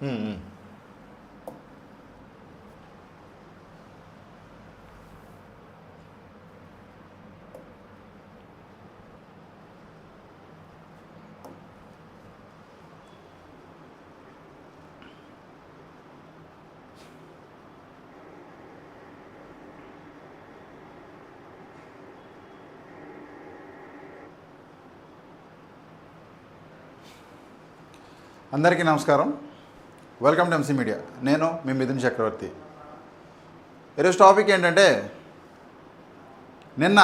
嗯嗯。అందరికీ నమస్కారం. Welcome to MC media నేను మీ మిథున్ చక్రవర్తి. ఈరోజు టాపిక్ ఏంటంటే నిన్న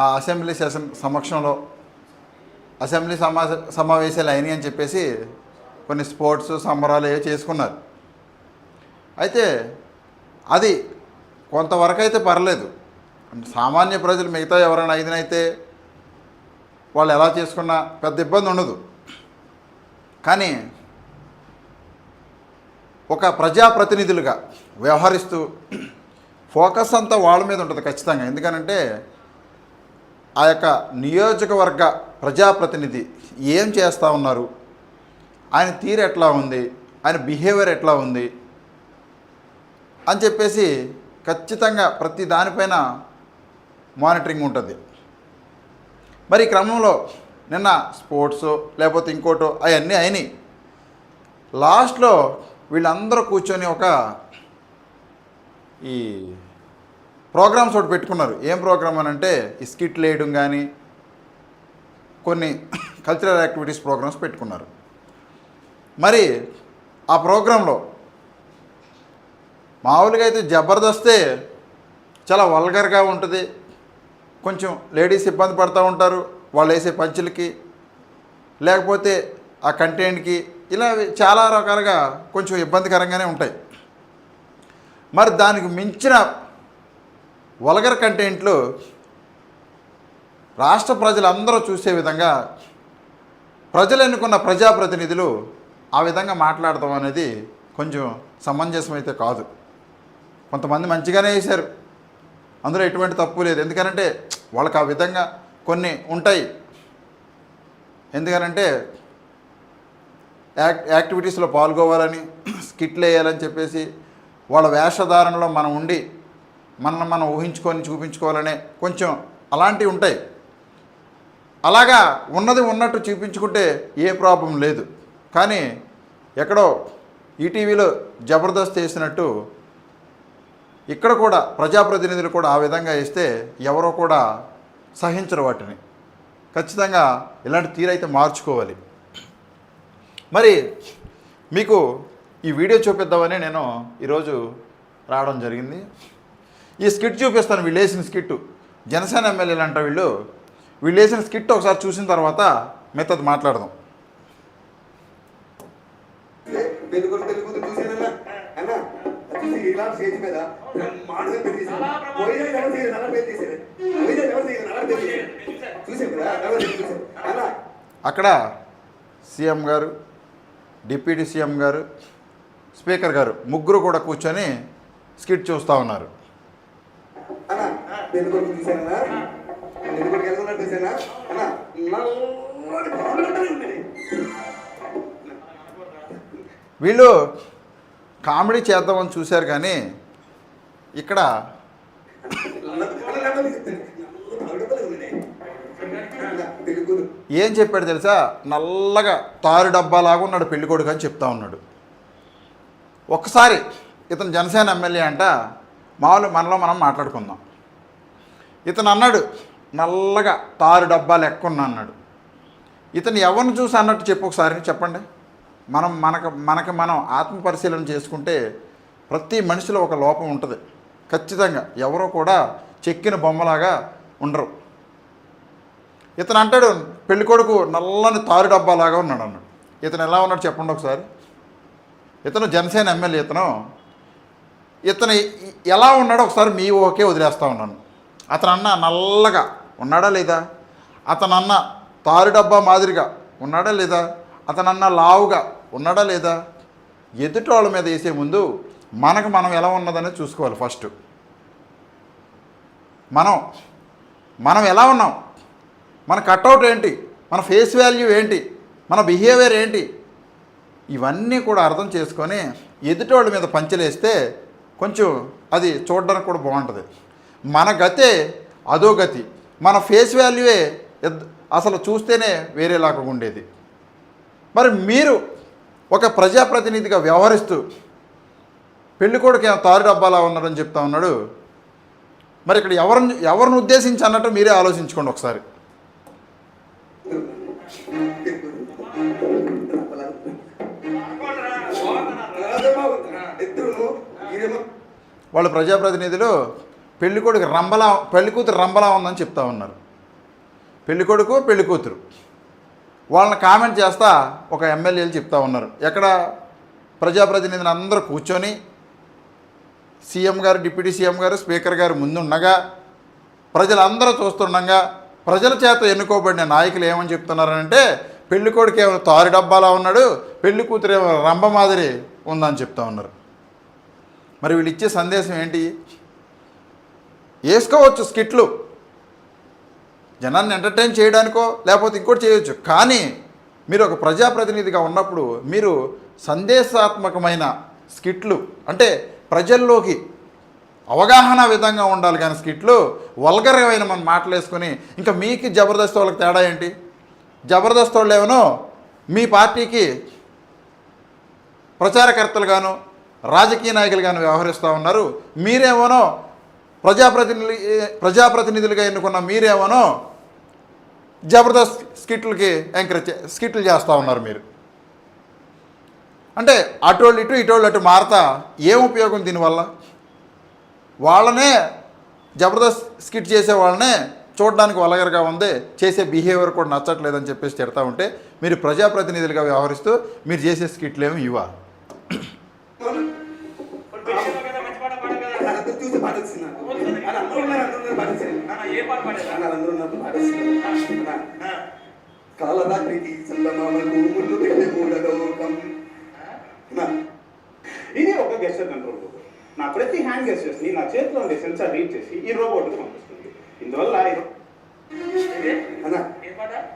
ఆ అసెంబ్లీ సెషన్ సమక్షంలో అసెంబ్లీ సమా సమావేశాలు అయినాయి అని చెప్పేసి కొన్ని స్పోర్ట్స్ సంబరాలు ఏవో చేసుకున్నారు. అయితే అది కొంతవరకు అయితే పర్లేదు. సామాన్య ప్రజలు మిగతా ఎవరైనా అయితే వాళ్ళు ఎలా చేసుకున్నా పెద్ద ఇబ్బంది ఉండదు. కానీ ఒక ప్రజాప్రతినిధులుగా వ్యవహరిస్తూ ఫోకస్ అంతా వాళ్ళ మీద ఉంటుంది ఖచ్చితంగా. ఎందుకనంటే ఆ యొక్క నియోజకవర్గ ప్రజాప్రతినిధి ఏం చేస్తూ ఉన్నారు? ఆయన తీరు ఎట్లా ఉంది? ఆయన బిహేవియర్ ఎట్లా ఉంది? అని చెప్పేసి ఖచ్చితంగా ప్రతి దానిపైన మానిటరింగ్ ఉంటుంది. మరి క్రమంలో నిన్న స్పోర్ట్స్ లేకపోతే ఇంకోటో అవన్నీ అయినాయి. లాస్ట్లో వీళ్ళందరూ కూర్చొని ఒక ఈ ప్రోగ్రామ్స్ ఒకటి పెట్టుకున్నారు. ఏం ప్రోగ్రామ్ అని అంటే ఈ స్కిట్లు వేయడం కానీ కొన్ని కల్చరల్ యాక్టివిటీస్ ప్రోగ్రామ్స్ పెట్టుకున్నారు. మరి ఆ ప్రోగ్రాంలో మామూలుగా అయితే జబర్దస్తే చాలా వల్గర్గా ఉంటుంది. కొంచెం లేడీస్ ఇబ్బంది పడుతూ ఉంటారు. వాళ్ళు వేసే పంచులకి లేకపోతే ఆ కంటెంట్కి ఇలా చాలా రకాలుగా కొంచెం ఇబ్బందికరంగానే ఉంటాయి. మరి దానికి మించిన వల్గర్ కంటెంట్లు రాష్ట్ర ప్రజలందరూ చూసే విధంగా ప్రజలు ఎన్నుకున్న ప్రజాప్రతినిధులు ఆ విధంగా మాట్లాడటం అనేది కొంచెం సమంజసం అయితే కాదు. కొంతమంది మంచిగానే వేశారు. అందులో ఎటువంటి తప్పు లేదు. ఎందుకంటే వాళ్ళకి ఆ విధంగా కొన్ని ఉంటాయి. ఎందుకనంటే యాక్ యాక్టివిటీస్లో పాల్గొవాలని స్కిట్లు వేయాలని చెప్పేసి వాళ్ళ వేషధారణలో మనం ఉండి మనల్ని మనం ఊహించుకొని చూపించుకోవాలనే కొంచెం అలాంటివి ఉంటాయి. అలాగా ఉన్నది ఉన్నట్టు చూపించుకుంటే ఏ ప్రాబ్లం లేదు. కానీ ఎక్కడో ఈటీవీలో జబర్దస్త్ చేసినట్టు ఇక్కడ కూడా ప్రజాప్రతినిధులు కూడా ఆ విధంగా వేస్తే ఎవరో కూడా సహించరు వాటిని. ఖచ్చితంగా ఇలాంటి తీరైతే మార్చుకోవాలి. మరి మీకు ఈ వీడియో చూపిద్దామని నేను ఈరోజు రావడం జరిగింది. ఈ స్కిట్ చూపిస్తాను వీళ్ళు వేసిన స్కిట్. జనసేన ఎమ్మెల్యేలు అంట వీళ్ళు. వీళ్ళు వేసిన స్కిట్ ఒకసారి చూసిన తర్వాత మిగతాది మాట్లాడదాం. పెళ్ళికొడుకు పెళ్ళికూతురు చూసానన్నా అన్నా చూసి ఇలా స్టేజ్ మీద బ్రహ్మాండంగా పెళ్ళి చేశారు పోయినా ఎవరు ఎవరు చేశారు చూసాం కదా అన్న అక్కడ సీఎం గారు డిప్యూటీ సీఎం గారు స్పీకర్ గారు ముగ్గురు కూడా కూర్చొని స్కిట్ చూస్తూ ఉన్నారు. వీళ్ళు కామెడీ చేద్దామని చూశారు కానీ ఇక్కడ ఏం చెప్పాడు తెలుసా? నల్లగా తారు డబ్బాలాగా ఉన్నాడు పెళ్ళికొడుకు అని చెప్తా ఉన్నాడు. ఒక్కసారి ఇతను జనసేన ఎమ్మెల్యే అంట మామూలు మనలో మనం మాట్లాడుకుందాం. ఇతను అన్నాడు నల్లగా తారు డబ్బా లెక్క ఉన్నా అన్నాడు. ఇతను ఎవరిని చూసి అన్నట్టు చెప్పు ఒకసారి చెప్పండి. మనం మనకు మనకి మనం ఆత్మ పరిశీలన చేసుకుంటే ప్రతి మనిషిలో ఒక లోపం ఉంటుంది. ఖచ్చితంగా ఎవరో కూడా చెక్కిన బొమ్మలాగా ఉండరు. ఇతను అంటాడు పెళ్ళికొడుకు నల్లని తారు డబ్బాలాగా ఉన్నాడు అన్నాడు. ఇతను ఎలా ఉన్నాడు చెప్పండి ఒకసారి. ఇతను జనసేన ఎమ్మెల్యే ఇతను. ఇతను ఎలా ఉన్నాడో ఒకసారి మీ ఓకే వదిలేస్తూ ఉన్నాను. అతను అన్న నల్లగా ఉన్నాడా లేదా? అతను అన్న తారు డబ్బా మాదిరిగా ఉన్నాడా లేదా? అతను అన్న లావుగా ఉన్నాడా లేదా? ఎదుటి మీద వేసే ముందు మనకు మనం ఎలా ఉన్నదనేది చూసుకోవాలి ఫస్ట్. మనం మనం ఎలా ఉన్నాం? మన కట్అవుట్ ఏంటి? మన ఫేస్ వాల్యూ ఏంటి? మన బిహేవియర్ ఏంటి? ఇవన్నీ కూడా అర్థం చేసుకొని ఎదుటోళ్ళ మీద పంచలేస్తే కొంచెం అది చూడడానికి కూడా బాగుంటుంది. మన గతే అదో గతి. మన ఫేస్ వాల్యూయే అసలు చూస్తేనే వేరేలాగా ఉండేది. మరి మీరు ఒక ప్రజాప్రతినిధిగా వ్యవహరిస్తూ పెళ్ళికొడుకు ఏమో తారు డబ్బాలా ఉన్నాడని చెప్తా ఉన్నాడు. మరి ఇక్కడ ఎవరిని ఎవరిని ఉద్దేశించి అన్నట్టు మీరే ఆలోచించుకోండి ఒకసారి. ఇద్దరు ఈయనేమో వాళ్ళ ప్రజాప్రతినిధులు పెళ్ళికొడుకు రంబలా పెళ్ళికూతురు రంబలా ఉందని చెప్తా ఉన్నారు. పెళ్ళికొడుకు పెళ్ళికూతురు వాళ్ళని కామెంట్ చేస్తా ఒక ఎమ్మెల్యేలు చెప్తా ఉన్నారు. ఎక్కడ ప్రజాప్రతినిధులు అందరూ కూర్చొని సీఎం గారు డిప్యూటీ సీఎం గారు స్పీకర్ గారు ముందుండగా ప్రజలందరూ చూస్తుండగా ప్రజల చేత ఎన్నుకోబడిన నాయకులు ఏమని చెప్తున్నారంటే పెళ్ళి కొడుకు ఏమో తారు డబ్బాలా ఉన్నాడు పెళ్ళి కూతురు ఏమో రంభ మాదిరి ఉందని చెప్తా ఉన్నారు. మరి వీళ్ళు ఇచ్చే సందేశం ఏంటి? వేసుకోవచ్చు స్కిట్లు. జనాన్ని ఎంటర్టైన్ చేయడానికో లేకపోతే ఇంకోటి చేయొచ్చు. కానీ మీరు ఒక ప్రజాప్రతినిధిగా ఉన్నప్పుడు మీరు సందేశాత్మకమైన స్కిట్లు అంటే ప్రజల్లోకి అవగాహన విధంగా ఉండాలి కానీ స్కిట్లు వల్గరమైన మనం మాటలు ఇంకా మీకు జబర్దస్త్ వాళ్ళకి తేడా ఏంటి? జబర్దస్త్ వాళ్ళు ఏమనో మీ పార్టీకి ప్రచారకర్తలుగాను రాజకీయ నాయకులుగాను వ్యవహరిస్తూ ఉన్నారు. మీరేమోనో ప్రజాప్రతినిధి ప్రజాప్రతినిధులుగా ఎన్నుకున్న మీరేమోనో జబర్దస్త్ స్కిట్లకి ఎంకరేజ్ చే- స్కిట్లు చేస్తూ ఉన్నారు మీరు అంటే అటోళ్ళు ఇటు ఇటోళ్ళు అటు మారతా ఏం ఉపయోగం దీనివల్ల వాళ్ళనే జబర్దస్త్ స్కిట్ చేసే వాళ్ళనే చూడడానికి వలగరగా ఉంది చేసే బిహేవియర్ కూడా నచ్చట్లేదని చెప్పేసి తిడతా ఉంటే మీరు ప్రజాప్రతినిధులుగా వ్యవహరిస్తూ మీరు చేసే స్కిట్లు వచ్చింది. నాన్న, ఏ కాలరాత్రికి చందమామకు ముళ్ళు పెట్టే మూడలోకం ఇది ఒక గెస్టర్ కంట్రోల్ రోబోట్ నా ప్రతి హ్యాండ్ గెస్టర్స్ని నా చేతిలో ఉండే సెన్సార్ రీడ్ చేసి ఈ రోబోట్కు పంపిస్తుంది. ఇందువల్ల?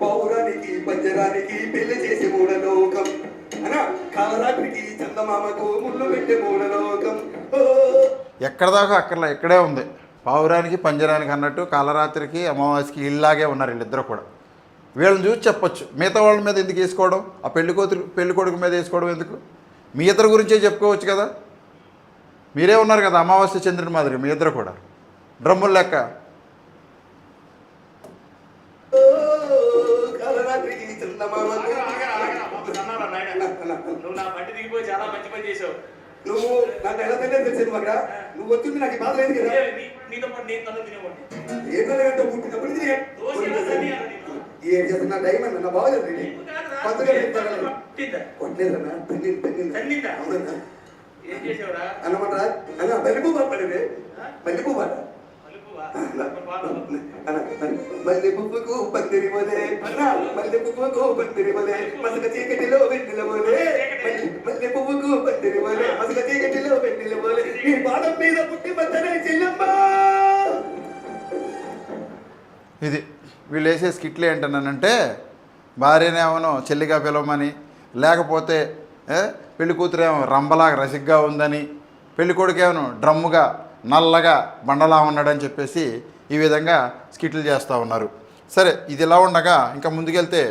పౌరానికి పంజరానికి పెళ్ళి చేసే మూడలోకం అనా కాలరాత్రికి చందమామకు ముళ్ళు పెట్టే మూడలోకం ఎక్కడ దాకా అక్కర్లా ఇక్కడే ఉంది. పావురానికి పంజరానికి అన్నట్టు కాలరాత్రికి అమావాస్యకి ఇల్లాగే ఉన్నారు వీళ్ళిద్దరు కూడా. వీళ్ళని చూసి చెప్పొచ్చు. మిగతా వాళ్ళ మీద ఎందుకు వేసుకోవడం? ఆ పెళ్ళి కూతురు పెళ్ళి కొడుకు మీద వేసుకోవడం ఎందుకు? మీ ఇద్దరు గురించే చెప్పుకోవచ్చు కదా? మీరే ఉన్నారు కదా అమావాస్య చంద్రుని మాదిరి మీ ఇద్దరు కూడా. డ్రమ్ములు లెక్క. నువ్వు నా బండి దిగిపోయి చాలా మంచి పని చేసావు నువ్వు నాకు ఎలా తెలియదు తెలిసింది మగ నువ్వు వచ్చింది నాకు బాధ లేదు కదా? నీతో నేను తను తినేవాడిని. ఏంటంటే పుట్టినప్పుడు ఏం చేస్తున్నా? టైం అన్న నా? కొట్టలేదన్నా? అవునన్నా? అన్నమాట మల్లెపూ పాట పందిరి పందిరి మసక చీకటిలో వెన్నెల పందిరి మసక చీకటిలో వెన్నెల నీ పాదం మీద పుట్టి చెల్లమ్మ. ఇది వీళ్ళు వేసే స్కిట్లు ఏంటన్నానంటే భార్యనేమో చెల్లిగా పిలవమని లేకపోతే పెళ్ళి కూతురేమో రంబలాగా రసిగ్గా ఉందని పెళ్ళి కొడుకేమో డ్రమ్ముగా నల్లగా బండలా ఉన్నాడని చెప్పేసి ఈ విధంగా స్కిట్లు చేస్తూ ఉన్నారు. సరే ఇది ఇలా ఉండగా ఇంకా ముందుకెళ్తే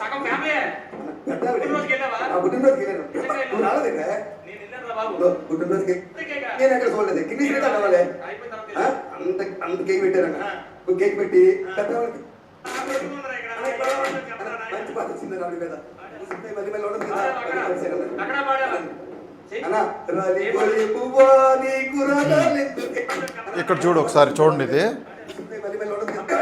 సగం. పుట్టినరోజుకి? నేను ఎక్కడ చూడలేదు. అవ్వాలి ఆ? వెళ్ళాను. అంత అంత కేక్ పెట్టారన్న. కేక్ పెట్టి. పెద్దవాళ్ళకి? మంచి పాట వచ్చింది మళ్ళీ ఉండదు? ఇక్కడ చూడు ఒకసారి చూడండి ఇది మళ్ళీ మళ్ళీ ఉండదు కదా.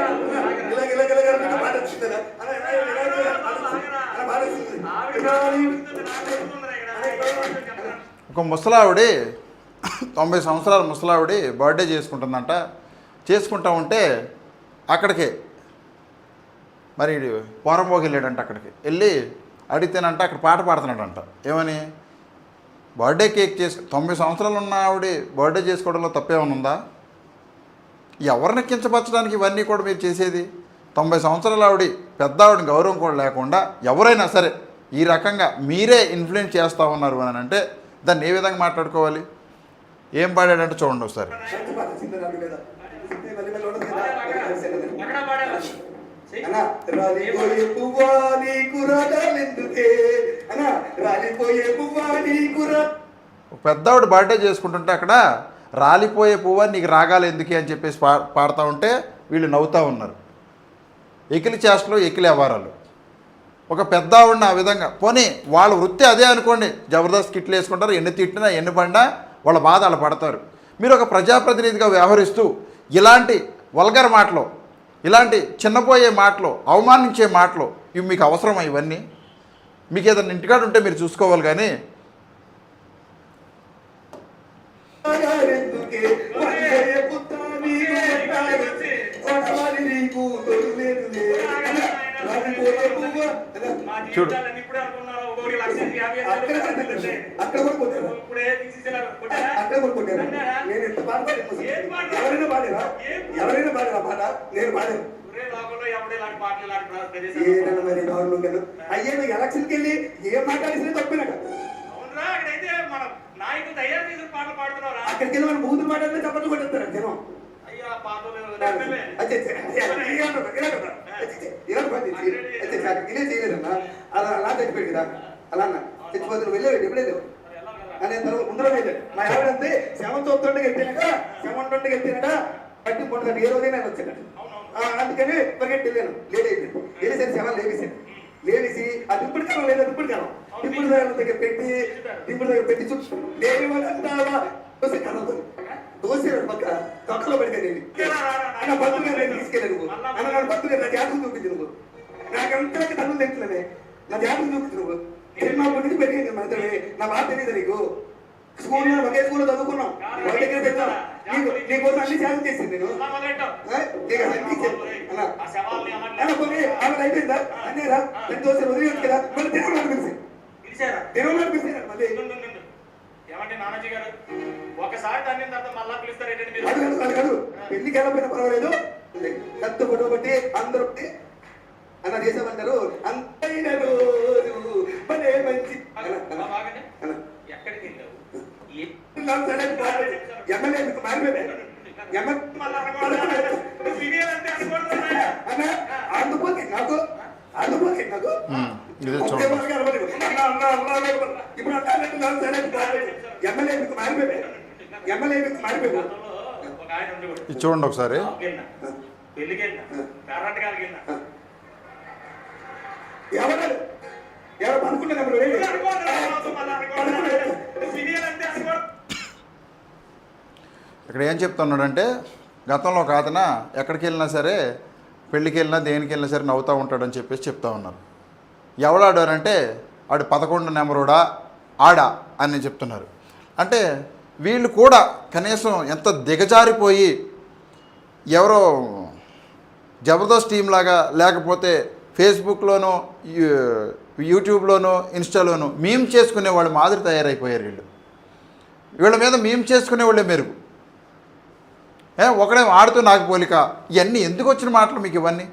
ఇలాగ ఇలాగ ఇలాగ అనుకుంటూ పాట వచ్చింది కదా. అన్న, ఇలాగ ఇలాగ ఇలాగ పాట వచ్చింది. అన్న, పాట వచ్చింది. ఆవిడ రాలి చెప్తుంది, నాకు చెప్తుందిరా ఇక్కడ. ఏ పాటలు చెప్తారా? ఒక ముసలావిడి తొంభై సంవత్సరాల ముసలావిడి బర్త్డే చేసుకుంటుందంట. చేసుకుంటా ఉంటే అక్కడికి. మరి ఈడు పోరంబోకి వెళ్ళాడంట అక్కడికి. వెళ్ళి అడిగితేనంట అక్కడ పాట పాడుతున్నాడంట. ఏమని? బర్త్డే కేక్ చేసు తొంభై సంవత్సరాలు ఉన్న ఆవిడ బర్త్డే చేసుకోవడంలో తప్పేమైనా ఉందా? ఎవరిని కించపరచడానికి ఇవన్నీ కూడా మీరు చేసేది? తొంభై సంవత్సరాల ఆవిడ పెద్ద ఆవిడని గౌరవం కూడా లేకుండా ఎవరైనా సరే ఈ రకంగా మీరే ఇన్ఫ్లుయెన్స్ చేస్తూ ఉన్నారు అని అంటే దాన్ని ఏ విధంగా మాట్లాడుకోవాలి? ఏం పాడాడంటే చూడండి ఒకసారి. మంచి పాట చింత రాడు మీద చింత మళ్ళీ మళ్ళీ ఉండదు కదా ఎక్కడ పాడాలి చెయ్యి. అన్నా రాలిపోయే పువ్వా నీకు రాగాలెందుకే అన్నా రాలిపోయే పువ్వా నీకు రా. ఒక పెద్ద ఆవిడ బర్త్డే చేసుకుంటుంటే అక్కడ రాలిపోయే పువ్వ నీకు రాగాలి ఎందుకే అని చెప్పేసి పా పాడుతూ ఉంటే వీళ్ళు నవ్వుతూ ఉన్నారు. ఎకిలి చేష్టలు ఎకిలి వ్యవహారాలు ఒక పెద్ద ఆవిడని ఆ విధంగా. పోనీ వాళ్ళ వృత్తి అదే అనుకోండి. జబర్దస్త్ కిట్లు వేసుకుంటారు ఎన్ని తిట్టినా ఎన్ని పడినా వాళ్ళ బాధ వాళ్ళు పడతారు. మీరు ఒక ప్రజాప్రతినిధిగా వ్యవహరిస్తూ ఇలాంటి వల్గర్ మాటలు ఇలాంటి చిన్నపోయే మాటలు అవమానించే మాటలు ఇవి మీకు అవసరమా ఇవన్నీ? మీకు ఏదైనా ఇంటికాడ ఉంటే మీరు చూసుకోవాలి కానీ చూడు. అక్కడ కూడా కొట్టారు? అక్కడ కూడా కొట్టారు? నేను ఎంత పాట? ఎవరైనా పాడారా? ఎవరైనా పాడారా పాట? నేను పాడాను. మరి గవర్నమెంట్ అయ్యే నువ్వు ఎలక్షన్కి వెళ్ళి ఏం మాట్లాడేసినా తప్పినట అక్కడికి వెళ్ళి మనం బూతులు మాట్లాడితే చప్పట్లు కొట్టేస్తారు జనం. అయ్యా పాటలు చచ్చిపోయాడు కదా. అలా అన్న. చచ్చిపోతే నువ్వు వెళ్ళేవాడు ఎప్పుడే లేవు అనే తర్వాత ఉండడం లేదు. మా ఆవిడంతే శవం చూస్తుండగా ఎత్తినట శవం ఉంటుండగా ఎత్తినట పట్టి పొందుతాడు ఏ రోజైనా ఆయన వచ్చాడు అందుకని పరిగెట్టి వెళ్ళాను. లేట్ అయిపోయింది. వెళ్ళేసరి శవం లేవేసాను లేవేసి అది ఇప్పుడు కాలం లేదా ఇప్పుడు కాలం ఇప్పుడు దగ్గర పెట్టి ఇప్పుడు దగ్గర పెట్టి చుట్టూ లేని వాళ్ళంతా దోశ కాలం దోశ. పక్క తొక్కలో పెడితే అన్న బంధువులు తీసుకెళ్ళాను అన్న నా బంధువులు నా జాతకం చూపించను నువ్వు. నాకంతా తల్లు తెంట్లనే నా జాతకం చూపించు నువ్వు. నేను నా పొందికి పెరిగింది మనతోనే నా బాధ తెలియదు నీకు. స్కూల్లో ఒకే స్కూల్లో చదువుకున్నాం. ఒక దగ్గర పెట్టాం నీకు నీకోసం అన్ని త్యాగం చేసింది నేను. అలా అయిపోయిందా? అన్నేరా రెండు దోశలు వదిలేదు కదా. మళ్ళీ తిరుమల పిలిచారా? తిరుమల పిలిచారు? మళ్ళీ. ఏమంటే నానాజీ గారు? ఒకసారి తర్వాత మళ్ళా మీరు? పెళ్ళికి వెళ్ళకపోయినా పర్వాలేదు. కత్తు బట్టి అందరూ అన్న చేసామంటారు అంతైన రోజు భలే మంచి అలా. ఎమ్మెల్యే మీకు మారిపోయింది. అన్న అందుకోకే నాకు అందుకోకే నాకు చూడండి. ఇప్పుడు. ఎమ్మెల్యే మీకు మారిపోయింది. ఎమ్మెల్యే మీకు మారిపోయింది. ఒకసారి. పెళ్ళికి వెళ్ళినా. ఎవరు? ఎవరు పనుకున్నారు ఇక్కడ ఏం చెప్తున్నాడంటే గతంలో ఒక అతన ఎక్కడికి వెళ్ళినా సరే పెళ్ళికి వెళ్ళినా దేనికి వెళ్ళినా సరే నవ్వుతూ ఉంటాడని చెప్పేసి చెప్తా ఉన్నారు. ఎవడాడారంటే ఆడు పదకొండు నెంబరుడా ఆడా అని చెప్తున్నారు. అంటే వీళ్ళు కూడా కనీసం ఎంత దిగజారిపోయి ఎవరో జబర్దస్త్ టీం లాగా లేకపోతే ఫేస్బుక్లోనో యూట్యూబ్లోనో ఇన్స్టాలోనో మేము చేసుకునే వాళ్ళు మాదిరి తయారైపోయారు వీళ్ళు. వీళ్ళ మీద మేము చేసుకునే వాళ్ళే మెరుగు. ఏ ఒకడే ఆడుతూ నాకు పోలిక ఇవన్నీ ఎందుకు వచ్చిన మాటలు మీకు ఇవన్నీ?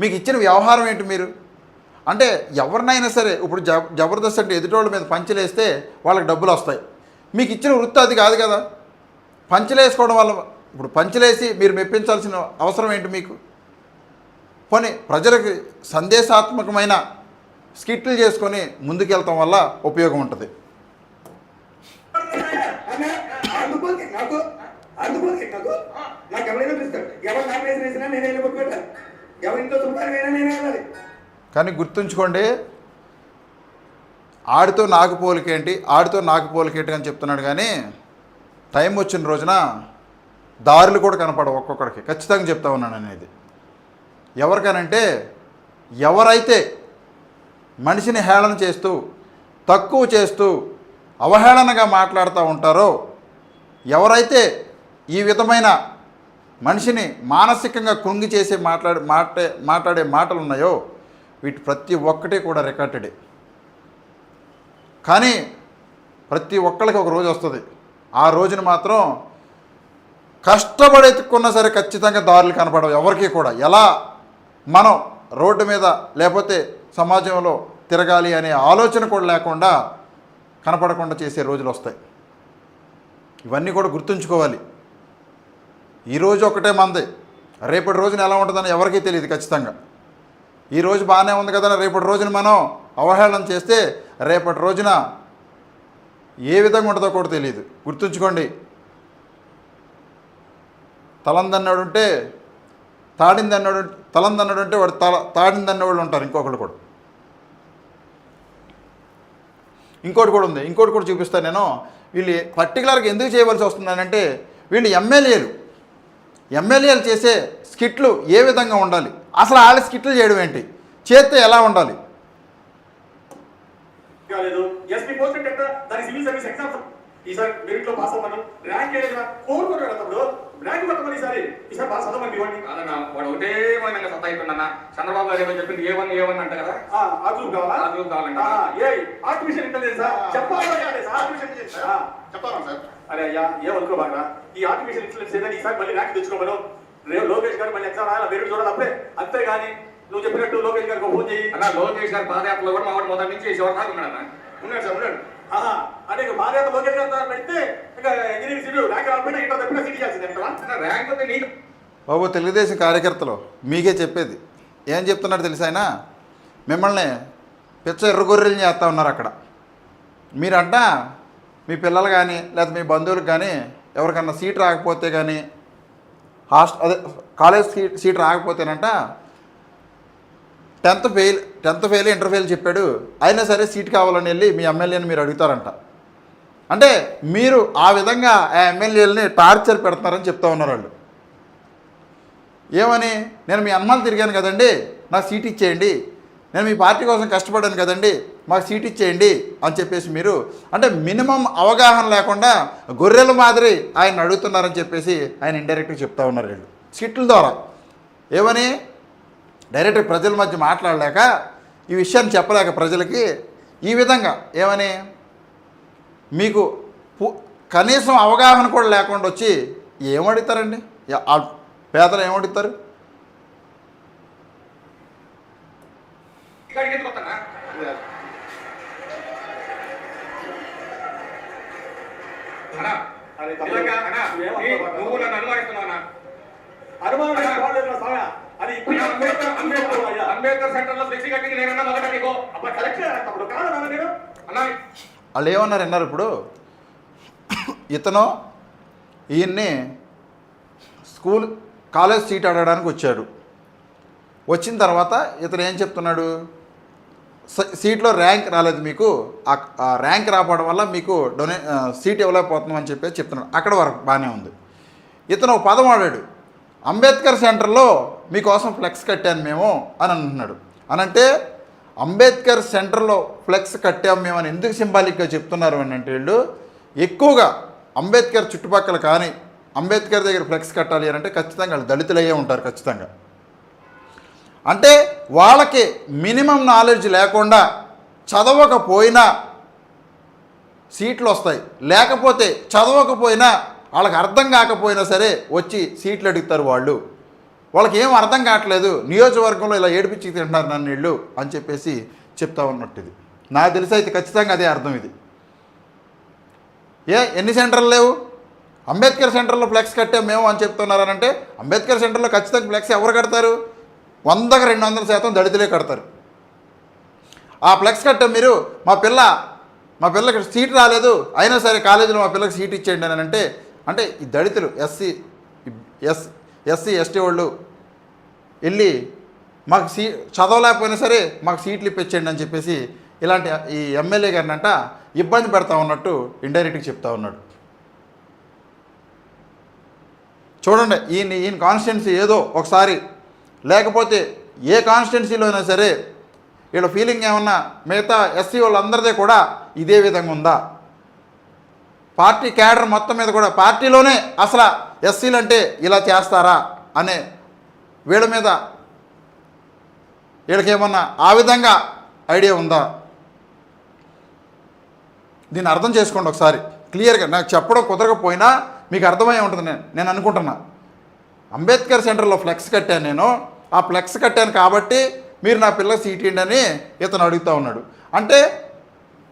మీకు ఇచ్చిన వ్యవహారం ఏంటి మీరు? అంటే ఎవరినైనా సరే ఇప్పుడు జబ జబర్దస్త్ అంటే ఎదుటోళ్ళ మీద పంచలేస్తే వాళ్ళకి డబ్బులు వస్తాయి. మీకు ఇచ్చిన వృత్తి అది కాదు కదా? పంచలేసుకోవడం వల్ల ఇప్పుడు పంచలేసి మీరు మెప్పించాల్సిన అవసరం ఏంటి మీకు? పోనీ ప్రజలకు సందేశాత్మకమైన స్కిట్లు చేసుకొని ముందుకెళ్తాం వల్ల ఉపయోగం ఉంటుంది. కానీ గుర్తుంచుకోండి ఆడితో నాకు పోలికేంటి ఆడితో నాకు పోలికేంటి అని చెప్తున్నాడు కానీ టైం వచ్చిన రోజున దారులు కూడా కనపడవు ఒక్కొక్కడికి. ఖచ్చితంగా చెప్తా ఉన్నాను అనేది ఎవరికనంటే ఎవరైతే మనిషిని హేళన చేస్తూ తక్కువ చేస్తూ అవహేళనగా మాట్లాడుతూ ఉంటారో ఎవరైతే ఈ విధమైన మనిషిని మానసికంగా కృంగి చేసే మాట్లాడే మాటే మాట్లాడే మాటలు ఉన్నాయో వీటి ప్రతి ఒక్కటి కూడా రికార్డెడే. కానీ ప్రతి ఒక్కరికి ఒక రోజు వస్తుంది. ఆ రోజున మాత్రం కష్టపడి ఎత్తుక్కున్నా సరే ఖచ్చితంగా దారులు కనపడవు ఎవరికి కూడా. ఎలా? మనం రోడ్డు మీద లేకపోతే సమాజంలో తిరగాలి అనే ఆలోచన కూడా లేకుండా కనపడకుండా చేసే రోజులు వస్తాయి. ఇవన్నీ కూడా గుర్తుంచుకోవాలి. ఈరోజు ఒకటే మంది. రేపటి రోజున ఎలా ఉంటుందని ఎవరికీ తెలియదు ఖచ్చితంగా. ఈ రోజు బాగానే ఉంది కదా రేపటి రోజున మనం అవహేళన చేస్తే రేపటి రోజున ఏ విధంగా ఉంటుందో కూడా తెలియదు. గుర్తుంచుకోండి. తలందన్నాడు ఉంటే తాడిందన్నాడు తలందన్నాడు అంటే వాడు తల తాడిందన్న అన్నవాళ్ళు ఉంటారు ఇంకొకళ్ళు కూడా. ఇంకోటి కూడా ఉంది ఇంకోటి కూడా చూపిస్తాను నేను. వీళ్ళు పర్టికులర్గా ఎందుకు చేయవలసి వస్తుందనంటే వీళ్ళు ఎమ్మెల్యేలు. ఎమ్మెల్యేలు చేసే స్కిట్లు ఏ విధంగా ఉండాలి? అసలు వాళ్ళ స్కిట్లు చేయడం ఏంటి? చేస్తే ఎలా ఉండాలి? ఈసారి మెరిట్లో పాస్ అవ్వమను ర్యాంక్ ఏదైనా అప్పుడు ర్యాంక్ కొట్టమని ఈసారి? ఈసారి పాస్ అవ్వమని ఇవ్వండి కాదన్నా వాడు ఒకటే విధంగా సతాయిస్తున్నా చంద్రబాబు గారు ఏమో చెప్పింది ఏ వన్ ఏ వన్ అంట కదా? ఆ గ్రూప్ కావాలా? ఆ గ్రూప్ కావాలంట. ఏ ఆర్టిఫిషియల్ ఇంటెలిజెన్స్? చెప్పాలి ఆర్టిఫిషియల్ ఇంటెలిజెన్స్? చెప్పాలా సార్. అరే అయ్యా ఏం అనుకోబాగా ఈ ఆర్టిఫిషియల్ ఇంటెలిజెన్స్ ఏదైనా ఈసారి మళ్ళీ ర్యాంక్ తెచ్చుకోమను? రేపు లోకేష్ గారు మళ్ళీ ఎగ్జామ్ రాయాలి? మెరిట్ చూడాలి అప్పుడే అంతేగాని నువ్వు చెప్పినట్టు లోకేష్ గారికి ఫోన్ చేయి అన్న లోకేష్ గారి పాదయాత్రలో కూడా మా వాడు మొదటి నుంచి ఉన్నాడు అన్న ఉన్నాడు సార్ ఉన్నాడు. అంటే ఇక బాధ్యత లోకేష్ గారు పెడితే ఇక ఇంజనీరింగ్ సీటు ర్యాంక్ రాకపోయినా ఇంటర్ తప్పినా సీట్ ర్యాంక్ వస్తే నీకు బాబు తెలుగుదేశం కార్యకర్తలు మీకే చెప్పేది. ఏం చెప్తున్నాడు తెలుసా ఆయన? మిమ్మల్ని పిచ్చ ఎర్రగొర్రెలు చేస్తూ ఉన్నారు అక్కడ. మీరంట మీ పిల్లలు కానీ లేదా మీ బంధువులకు కానీ ఎవరికన్నా సీట్ రాకపోతే కానీ హాస్ట్ అదే college seat seat రాకపోతేనంట tenth fail tenth fail inter fail చెప్పాడు. అయినా సరే సీట్ కావాలని వెళ్ళి మీ ఎమ్మెల్యేని మీరు అడుగుతారంట. అంటే మీరు ఆ విధంగా ఆ ఎమ్మెల్యేలని టార్చర్ పెడుతున్నారని చెప్తా ఉన్నారు వాళ్ళు. ఏమని? నేను మీ అమ్మాలు తిరిగాను కదండి నాకు సీట్ ఇచ్చేయండి. నేను మీ పార్టీ కోసం కష్టపడాను కదండి మాకు సీట్ ఇచ్చేయండి అని చెప్పేసి మీరు అంటే మినిమం అవగాహన లేకుండా గొర్రెల మాదిరి ఆయన అడుగుతున్నారని చెప్పేసి ఆయన ఇండైరెక్ట్గా చెప్తా ఉన్నారు వీళ్ళు. సీట్ల ద్వారా. ఏమని? డైరెక్ట్ ప్రజల మధ్య మాట్లాడలేక ఈ విషయాన్ని చెప్పలేక ప్రజలకి ఈ విధంగా ఏమని మీకు పు- కనీసం అవగాహన కూడా లేకుండా వచ్చి ఏమడుగుతారండి? పేదలు ఏమడుగుతారు? ఇక్కడికి అది అంబేద్కర్ అంబేద్కర్. అంబేద్కర్ సెంటర్లో ఫ్లెక్సీ నేనన్నా మొదట నీకు నేను అన్న వాళ్ళు ఏమన్నారు విన్నారు ఇప్పుడు. ఇతను ఈయన్ని స్కూల్ కాలేజ్ సీట్ అడగడానికి వచ్చాడు. వచ్చిన తర్వాత ఇతను ఏం చెప్తున్నాడు? స- సీట్లో ర్యాంక్ రాలేదు మీకు. ఆ- ర్యాంక్ రాకపోవడం వల్ల మీకు డొనే సీట్ ఇవ్వలేకపోతున్నాం అని చెప్పేసి చెప్తున్నాడు. అక్కడ వరకు బాగానే ఉంది. ఇతను ఒక పదం ఆడాడు. అంబేద్కర్ సెంటర్లో మీకోసం ఫ్లెక్స్ కట్టాను మేము అని అంటున్నాడు. అనంటే అంబేద్కర్ సెంటర్లో ఫ్లెక్స్ కట్టాము మేము అని ఎందుకు సింబాలిక్గా చెప్తున్నారు అని అంటే వీళ్ళు ఎక్కువగా అంబేద్కర్ చుట్టుపక్కల కానీ అంబేద్కర్ దగ్గర ఫ్లెక్స్ కట్టాలి అని అంటే ఖచ్చితంగా వాళ్ళు దళితులయ్యే ఉంటారు ఖచ్చితంగా. అంటే వాళ్ళకి మినిమం నాలెడ్జ్ లేకుండా చదవకపోయినా సీట్లు వస్తాయి. లేకపోతే చదవకపోయినా వాళ్ళకి అర్థం కాకపోయినా సరే వచ్చి సీట్లు అడుగుతారు వాళ్ళు. వాళ్ళకి ఏం అర్థం కావట్లేదు నియోజకవర్గంలో ఇలా ఏడిపించి తింటున్నారు నన్ను వీళ్ళు అని చెప్పేసి చెప్తా ఉన్నట్టు ఇది. నాకు తెలిసి అయితే ఖచ్చితంగా అదే అర్థం ఇది. ఏ ఎన్ని సెంటర్లు లేవు? అంబేద్కర్ సెంటర్లో ఫ్లెక్స్ కట్టాం మేము అని చెప్తున్నారనంటే అంబేద్కర్ సెంటర్లో ఖచ్చితంగా ఫ్లెక్స్ ఎవరు కడతారు? వందకు రెండు వందల శాతం దళితులే కడతారు. ఆ ఫ్లెక్స్ కట్టాం మీరు మా పిల్ల మా పిల్లకి సీట్ రాలేదు అయినా సరే కాలేజీలో మా పిల్లకి సీట్ ఇచ్చేయండి అని అంటే అంటే ఈ దళితులు ఎస్సీ ఎస్ ఎస్సీ ఎస్టీ వాళ్ళు వెళ్ళి మాకు సీ చదవలేకపోయినా సరే మాకు సీట్లు ఇప్పించండి అని చెప్పేసి ఇలాంటి ఈ ఎమ్మెల్యే గారిని అంట ఇబ్బంది పెడతా ఉన్నట్టు ఇండైరెక్ట్గా చెప్తా ఉన్నాడు. చూడండి ఈయన ఈయన కాన్స్టిట్యున్సీ ఏదో ఒకసారి లేకపోతే ఏ కాన్స్టిట్యున్సీలో అయినా సరే వీళ్ళ ఫీలింగ్ ఏమన్నా మిగతా ఎస్సీ వాళ్ళందరిదే కూడా ఇదే విధంగా ఉందా? పార్టీ క్యాడర్ మొత్తం మీద కూడా పార్టీలోనే అసలు ఎస్సీలు అంటే ఇలా చేస్తారా అనే వీళ్ళ మీద వీళ్ళకేమన్నా ఆ విధంగా ఐడియా ఉందా? దీన్ని అర్థం చేసుకోండి ఒకసారి. క్లియర్గా నాకు చెప్పడం కుదరకపోయినా మీకు అర్థమై ఉంటుంది నేను నేను అనుకుంటున్నా. అంబేద్కర్ సెంటర్లో ఫ్లెక్స్ కట్టాను నేను. ఆ ఫ్లెక్స్ కట్టాను కాబట్టి మీరు నా పిల్ల సీట్ ఇవ్వండి అని ఇతను అడుగుతూ ఉన్నాడు. అంటే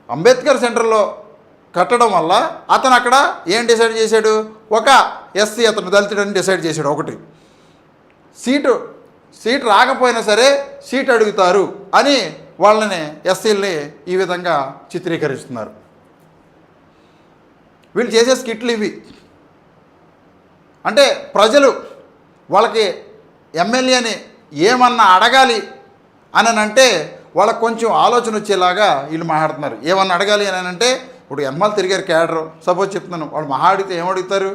అంబేద్కర్ సెంటర్లో కట్టడం వల్ల అతను అక్కడ ఏం డిసైడ్ చేశాడు? ఒక ఎస్సీ అతను దళితుడని డిసైడ్ చేశాడు ఒకటి. సీటు సీటు రాకపోయినా సరే సీట్ అడుగుతారు అని వాళ్ళని ఎస్సీల్ని ఈ విధంగా చిత్రీకరిస్తున్నారు. వీళ్ళు చేసే స్కిట్లు ఇవి. అంటే ప్రజలు వాళ్ళకి ఎమ్మెల్యేని ఏమన్నా అడగాలి అని అంటే వాళ్ళకి కొంచెం ఆలోచన వచ్చేలాగా వీళ్ళు మాట్లాడుతున్నారు. ఏమన్నా అడగాలి అని అంటే ఇప్పుడు ఎమ్మెల్యే తిరిగారు క్యాడర్. సపోజ్ చెప్తున్నాను వాళ్ళు మహా అడిగితే ఏమడుగుతారు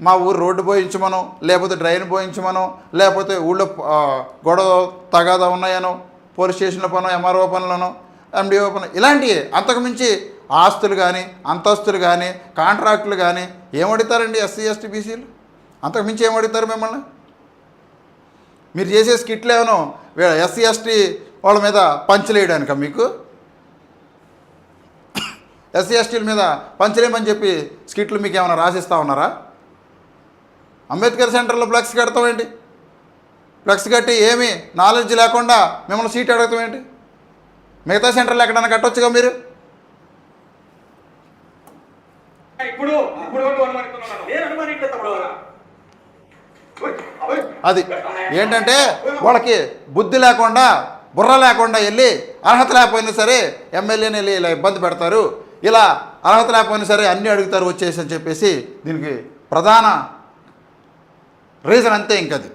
మా ఊరు రోడ్డు పోయించమనో లేకపోతే డ్రైన్ పోయించమనో లేకపోతే ఊళ్ళో గొడవ తగాదా ఉన్నాయనో పోలీస్ స్టేషన్ల పనో ఎంఆర్ఓ పనులను ఎండిఓ పనులు ఇలాంటివి అంతకుమించి ఆస్తులు కానీ అంతస్తులు కానీ కాంట్రాక్టులు కానీ ఏమడుగుతారండి ఎస్సీ ఎస్టీ బీసీలు? అంతకుమించి ఏమడుగుతారు మిమ్మల్ని? మీరు చేసే స్కిట్లు ఏమో ఎస్సీ ఎస్టీ వాళ్ళ మీద పంచలేయడానిక మీకు? ఎస్సీ ఎస్టీల మీద పంచలేమని చెప్పి స్కిట్లు మీకు ఏమైనా రాసిస్తా ఉన్నారా? అంబేద్కర్ సెంటర్లో ఫ్లెక్స్ కడతాం ఏంటి? ఫ్లెక్స్ కట్టి ఏమీ నాలెడ్జ్ లేకుండా మిమ్మల్ని సీట్ అడగతాం ఏంటి? మిగతా సెంటర్లో ఎక్కడైనా కట్టొచ్చుగా మీరు. అది ఏంటంటే వాళ్ళకి బుద్ధి లేకుండా బుర్ర లేకుండా వెళ్ళి అర్హత లేకపోయినా సరే ఎమ్మెల్యేని వెళ్ళి ఇలా ఇబ్బంది పెడతారు. ఇలా అర్హత లేకపోయినా సరే అన్నీ అడుగుతారు వచ్చేసి అని చెప్పేసి దీనికి ప్రధాన రీజన్ అంతే ఇంకది.